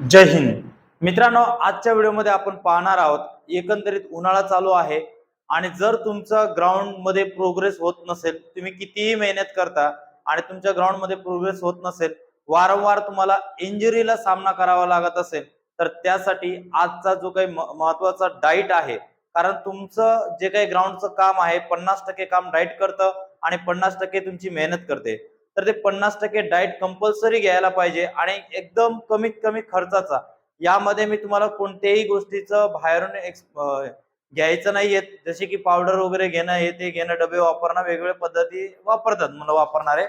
जय हिंद. मित्रांनो आजच्या व्हिडिओमध्ये आपण पाहणार आहोत एकंदरीत उन्हाळा चालू आहे आणि जर तुमचा ग्राउंडमध्ये प्रोग्रेस होत नसेल तुम्ही कितीही मेहनत करता आणि तुमच्या ग्राउंडमध्ये प्रोग्रेस होत नसेल वारंवार तुम्हाला इंजुरीला सामना करावा लागत असेल तर त्यासाठी आजचा जो काही महत्त्वाचा डाईट आहे कारण तुमचं जे काही ग्राउंडचं काम आहे पन्नास टक्के काम डाईट करतं आणि पन्नास टक्के तुमची मेहनत करते. तर ते पन्नास टक्के डाएट कंपल्सरी घ्यायला पाहिजे आणि एकदम कमीत कमी खर्चाचा. यामध्ये मी तुम्हाला कोणत्याही गोष्टीचं बाहेरून एक्स- घ्यायचं नाहीये जसे की पावडर वगैरे घेणं हे ते घेणं डबे वापरणं वेगवेगळ्या पद्धती वापरतात मला वापरणारे.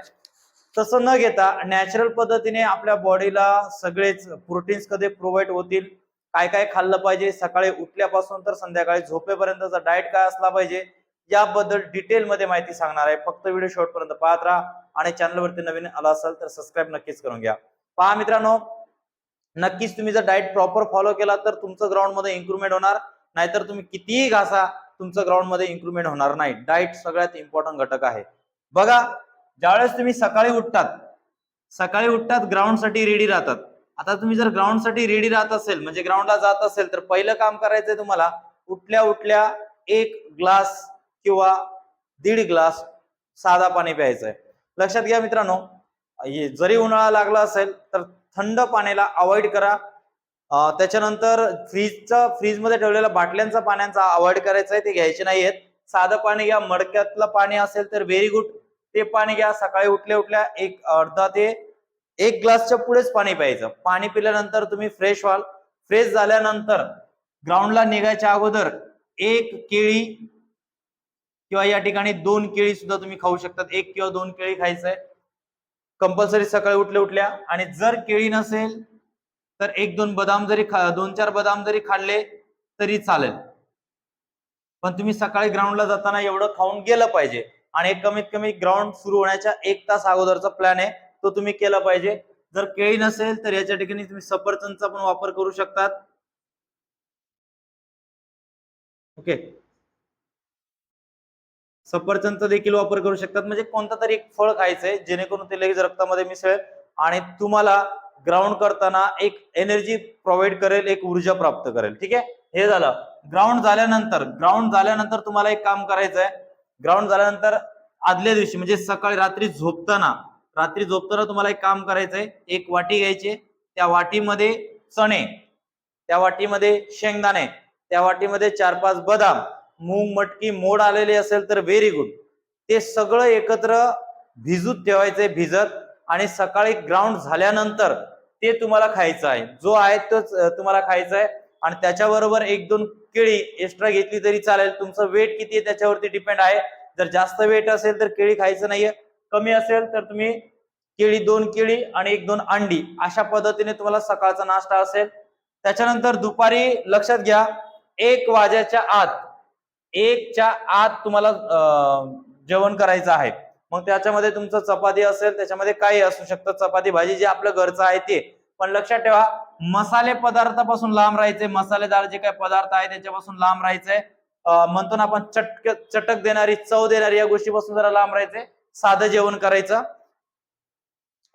तसं न घेता नॅचरल पद्धतीने आपल्या बॉडीला सगळेच प्रोटीन्स कधी प्रोव्हाइड होतील काय काय खाल्लं पाहिजे सकाळी उठल्यापासून तर संध्याकाळी झोपेपर्यंतचा डाएट काय असला पाहिजे याबद्दल डिटेल मध्ये माहिती सांगणार आहे. फक्त व्हिडिओ शेवट पाहत राहा. आणि चॅनलवरती नवीन आला असाल तर सबस्क्राईब नक्कीच करून घ्या. पहा मित्रांनो नक्कीच तुम्ही जर डाएट प्रॉपर फॉलो केला तर तुमचं ग्राउंडमध्ये इम्प्रुव्हमेंट होणार. नाहीतर तुम्ही कितीही घासा तुमचं ग्राउंडमध्ये इम्प्रुव्हमेंट होणार नाही. डाएट सगळ्यात इम्पॉर्टंट घटक आहे. बघा ज्यावेळेस तुम्ही सकाळी उठतात सकाळी उठतात ग्राउंडसाठी रेडी राहतात. आता तुम्ही जर ग्राउंडसाठी रेडी राहत असेल म्हणजे ग्राउंडला जात असेल तर पहिलं काम करायचंय तुम्हाला उठल्या उठल्या एक ग्लास किंवा दीड ग्लास साधा पाणी प्यायचंय. लक्षात घ्या मित्रांनो जरी उन्हाळा लागला असेल तर थंड पाण्याला अवॉइड करा. त्याच्यानंतर फ्रीजचा फ्रीजमध्ये ठेवलेल्या बाटल्यांचा पाण्याचा अवॉइड करायचा आहे ते घ्यायचे नाहीयेत. साधं पाणी घ्या मडक्यातलं पाणी असेल तर व्हेरी गुड ते पाणी घ्या सकाळी उठल्या उठल्या एक अर्धा ते एक ग्लासच्या पुढेच पाणी प्यायचं. पाणी पिल्यानंतर तुम्ही फ्रेश व्हाल. फ्रेश झाल्यानंतर ग्राउंडला निघायच्या अगोदर एक केळी किंवा या ठिकाणी दोन केळी सुद्धा तुम्ही खाऊ शकतात. एक किंवा दोन केळी खायचंय. कंपल्सरी सकाळी उठल्या उठल्या आणि जर केळी नसेल तर एक दोन बदाम जरी खा दोन चार बदाम जरी खाल्ले तरी चालेल. पण तुम्ही सकाळी ग्राउंडला जाताना एवढं खाऊन गेलं पाहिजे. आणि एक कमीत कमी ग्राउंड सुरू होण्याच्या एक तास अगोदरचा प्लॅन आहे तो तुम्ही केला पाहिजे. जर केळी नसेल तर याच्या ठिकाणी तुम्ही सफरचंदचा पण वापर करू शकतात. ओके? सफरचंदचा देखील वापर करू शकतात. म्हणजे कोणता तरी एक फळ खायचंय जेणेकरून ते लगेच रक्तामध्ये मिसळेल आणि तुम्हाला ग्राउंड करताना एक एनर्जी प्रोव्हाइड करेल एक ऊर्जा प्राप्त करेल. ठीक आहे? हे झालं. ग्राउंड झाल्यानंतर ग्राउंड झाल्यानंतर तुम्हाला एक काम करायचंय. ग्राउंड झाल्यानंतर आदल्या दिवशी म्हणजे सकाळी रात्री झोपताना रात्री झोपताना तुम्हाला एक काम करायचंय. एक वाटी घ्यायची. त्या वाटीमध्ये चणे त्या वाटीमध्ये शेंगदाणे त्या वाटीमध्ये चार पाच बदाम मूग मटकी मोड आलेली असेल तर व्हेरी गुड ते सगळं एकत्र भिजूत ठेवायचंय भिजत. आणि सकाळी ग्राउंड झाल्यानंतर ते तुम्हाला खायचं आहे. जो आहे तोच तुम्हाला खायचा आहे. आणि त्याच्याबरोबर एक दोन केळी एक्स्ट्रा घेतली तरी चालेल. तुमचं वेट किती आहे त्याच्यावरती डिपेंड आहे. जर जास्त वेट असेल तर केळी खायचं नाहीये. कमी असेल तर तुम्ही केळी दोन केळी आणि एक दोन अंडी अशा पद्धतीने तुम्हाला सकाळचा नाश्ता असेल. त्याच्यानंतर दुपारी लक्षात घ्या एक वाजाच्या आत एकच्या आत तुम्हाला जेवण करायचं आहे. मग त्याच्यामध्ये तुमचं चपाती असेल त्याच्यामध्ये काही असू शकतं. चपाती भाजी जे आपलं घरचं आहे ते. पण लक्षात ठेवा मसाले पदार्थापासून लांब राहायचे. मसालेदार जे काही पदार्थ आहे त्याच्यापासून लांब राहायचंय म्हणतो ना आपण चटक चटक देणारी चव देणारी या गोष्टीपासून जरा लांब राहायचे. साधं जेवण करायचं.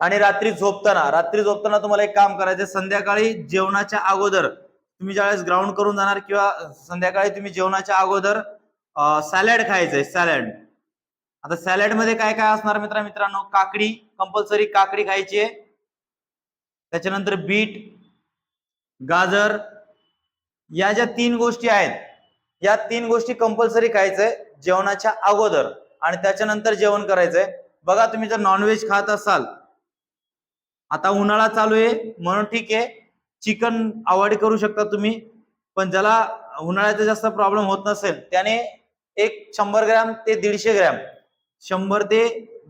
आणि रात्री झोपताना रात्री झोपताना तुम्हाला एक काम करायचं. संध्याकाळी जेवणाच्या अगोदर तुम्ही ज्यावेळेस ग्राउंड करून जाणार किंवा संध्याकाळी तुम्ही जेवणाच्या अगोदर सॅलड खायचंय सॅलड आता सॅलडमध्ये काय काय असणार मित्र मित्रांनो? काकडी कंपल्सरी काकडी खायची आहे. त्याच्यानंतर बीट गाजर या ज्या तीन गोष्टी आहेत या तीन गोष्टी कंपल्सरी खायचंय जेवणाच्या अगोदर आणि त्याच्यानंतर जेवण करायचंय. बघा तुम्ही जर नॉनव्हेज खात असाल आता उन्हाळा चालू आहे म्हणून ठीक आहे. चिकन अवॉइड करू शकता तुम्ही पण ज्याला उन्हाळ्याचा जास्त प्रॉब्लेम होत नसेल त्याने एक शंभर ग्रॅम ते दीडशे ग्रॅम शंभर ते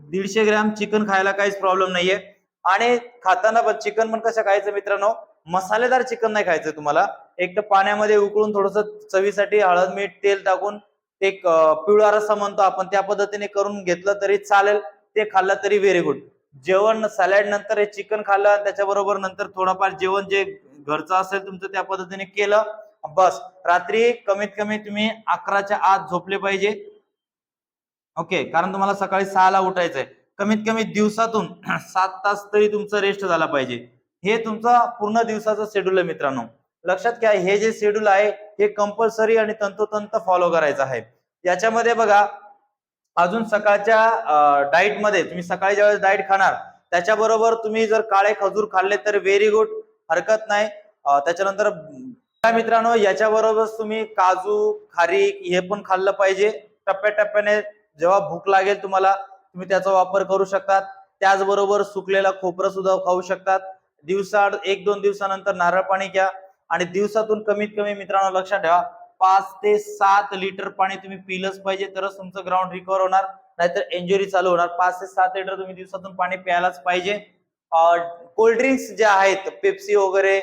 दीडशे ग्रॅम चिकन खायला काहीच प्रॉब्लेम नाहीये. आणि खाताना पण चिकन पण कसं खायचं मित्रांनो मसालेदार चिकन नाही खायचं तुम्हाला. एक तर पाण्यामध्ये उकळून थोडस चवीसाठी हळद मीठ तेल टाकून ते एक, पिवळा रस्सा म्हणतो आपण त्या पद्धतीने करून घेतलं तरी चालेल ते खाल्लं तरी व्हेरी गुड. जेवण सॅलड नंतर हे चिकन खाल्लं त्याच्याबरोबर नंतर थोडंफार जेवण जे घरचं असेल तुमचं त्या पद्धतीने केलं बस. रात्री कमीत कमी तुम्ही अकराच्या आत झोपले पाहिजे. ओके कारण तुम्हाला सकाळी सहाला उठायचंय. कमीत कमी दिवसातून सात तास तरी तुमचं रेस्ट झाला पाहिजे. हे तुमचा पूर्ण दिवसाचं शेड्यूल आहे मित्रांनो. लक्षात घ्या हे जे शेड्यूल आहे हे कंपल्सरी आणि तंतोतंत फॉलो करायचं आहे. याच्यामध्ये बघा अजून सकाळच्या डाईटमध्ये तुम्ही सकाळी ज्यावेळेस डाईट खाणार त्याच्याबरोबर तुम्ही जर काळे खजूर खाल्ले तर व्हेरी गुड हरकत नाही. त्याच्यानंतर काय मित्रांनो याच्याबरोबर तुम्ही काजू खारीक हे पण खाल्लं पाहिजे. टप्प्याटप्प्याने जेव्हा भूक लागेल तुम्हाला तुम्ही त्याचा वापर करू शकतात. त्याचबरोबर सुकलेला खोबरं सुद्धा खाऊ शकतात. दिवसाआड एक दोन दिवसानंतर नारळ पाणी घ्या आणि दिवसातून कमीत कमी मित्रांनो लक्षात ठेवा पाच ते सात लिटर पाणी तुम्ही पिलंच पाहिजे तरच तुमचं ग्राउंड रिकवर होणार. नाहीतर इंजुरी चालू होणार. पाच ते सात लिटर तुम्ही दिवसातून पाणी प्यायलाच पाहिजे. कोल्ड्रिंक्स जे आहेत पेप्सी वगैरे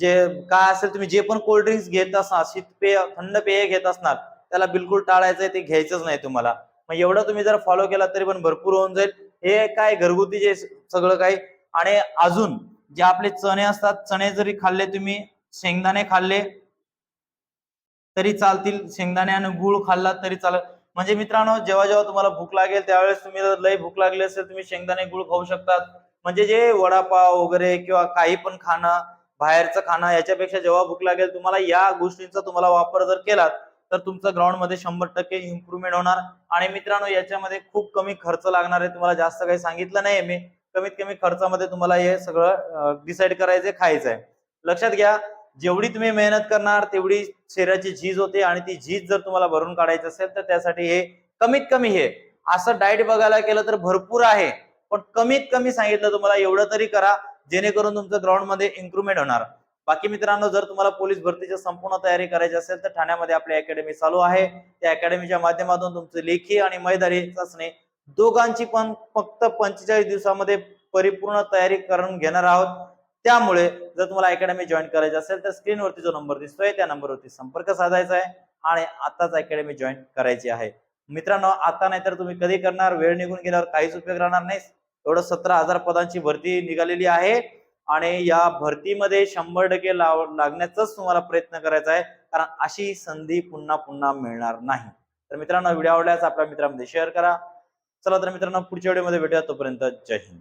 जे काय असेल तुम्ही जे पण कोल्ड्रिंक्स घेत असणार शीतपेय थंड पेय घेत असणार त्याला बिलकुल टाळायचंय ते घ्यायचंच नाही तुम्हाला. मग एवढं तुम्ही जर फॉलो केला तरी पण भरपूर होऊन जाईल. हे काय घरगुती जे सगळं काही आणि अजून जे आपले चणे असतात चणे जरी खाल्ले तुम्ही शेंगदाणे खाल्ले तरी चालतील. शेंगदाणे आणि गुळ खाल्ला तरी चालेल. म्हणजे मित्रांनो जेव्हा जेव्हा तुम्हाला भूक लागेल त्यावेळेस तुम्ही जर लय भूक लागली असेल तुम्ही शेंगदाणे गुळ खाऊ शकतात. म्हणजे जे वडापाव वगैरे किंवा काही पण खाणं बाहेरचं खाणं याच्यापेक्षा जेव्हा भूक लागेल तुम्हाला या गोष्टींचा तुम्हाला वापर जर केलात तर तुमचं ग्राउंडमध्ये शंभर टक्के इम्प्रुव्हमेंट होणार. आणि मित्रांनो याच्यामध्ये खूप कमी खर्च लागणार आहे. तुम्हाला जास्त काही सांगितलं नाही मी. कमीत कमी खर्चामध्ये तुम्हाला हे सगळं डिसाईड करायचं खायचं आहे लक्षात घ्या जेवढी तुम्ही मेहनत करणार तेवढी शरीराची झीज होते आणि ती झीज जर तुम्हाला भरून काढायची असेल तर त्यासाठी हे कमीत कमी हे. असं डाएट बघायला केलं तर भरपूर आहे. पण कमीत कमी सांगितलं तुम्हाला एवढं तरी करा जेणेकरून तुमचं ग्राउंडमध्ये इम्प्रुव्हमेंट होणार. बाकी मित्रांनो जर तुम्हाला पोलीस भरतीची संपूर्ण तयारी करायची असेल तर ठाण्यामध्ये आपली अकॅडमी चालू आहे. त्या अकॅडमीच्या माध्यमातून तुमची लेखी आणि मैदारी चाचणी दोघांची पण फक्त पंचेचाळीस दिवसामध्ये परिपूर्ण तयारी करून घेणार आहोत. त्यामुळे जर तुम्हाला अकॅडमी जॉईन करायची असेल तर स्क्रीनवरती जो नंबर दिसतोय त्या नंबरवरती संपर्क साधायचा आहे आणि आताच अकॅडमी जॉईन करायची आहे. मित्रांनो आता नाहीतर तुम्ही कधी करणार? वेळ निघून गेल्यावर काहीच उपयोग राहणार नाही एवढं सतरा हजार पदांची भरती निघालेली आहे. आणि या भरतीमध्ये शंभर टक्के लाव लागण्याचाच तुम्हाला प्रयत्न करायचा आहे. कारण अशी संधी पुन्हा पुन्हा मिळणार नाही. तर मित्रांनो व्हिडिओ आवडल्यास आपल्या मित्रांमध्ये शेअर करा. चला तर मित्रांनो पुढच्या व्हिडिओमध्ये भेटूया तोपर्यंत जय हिंद.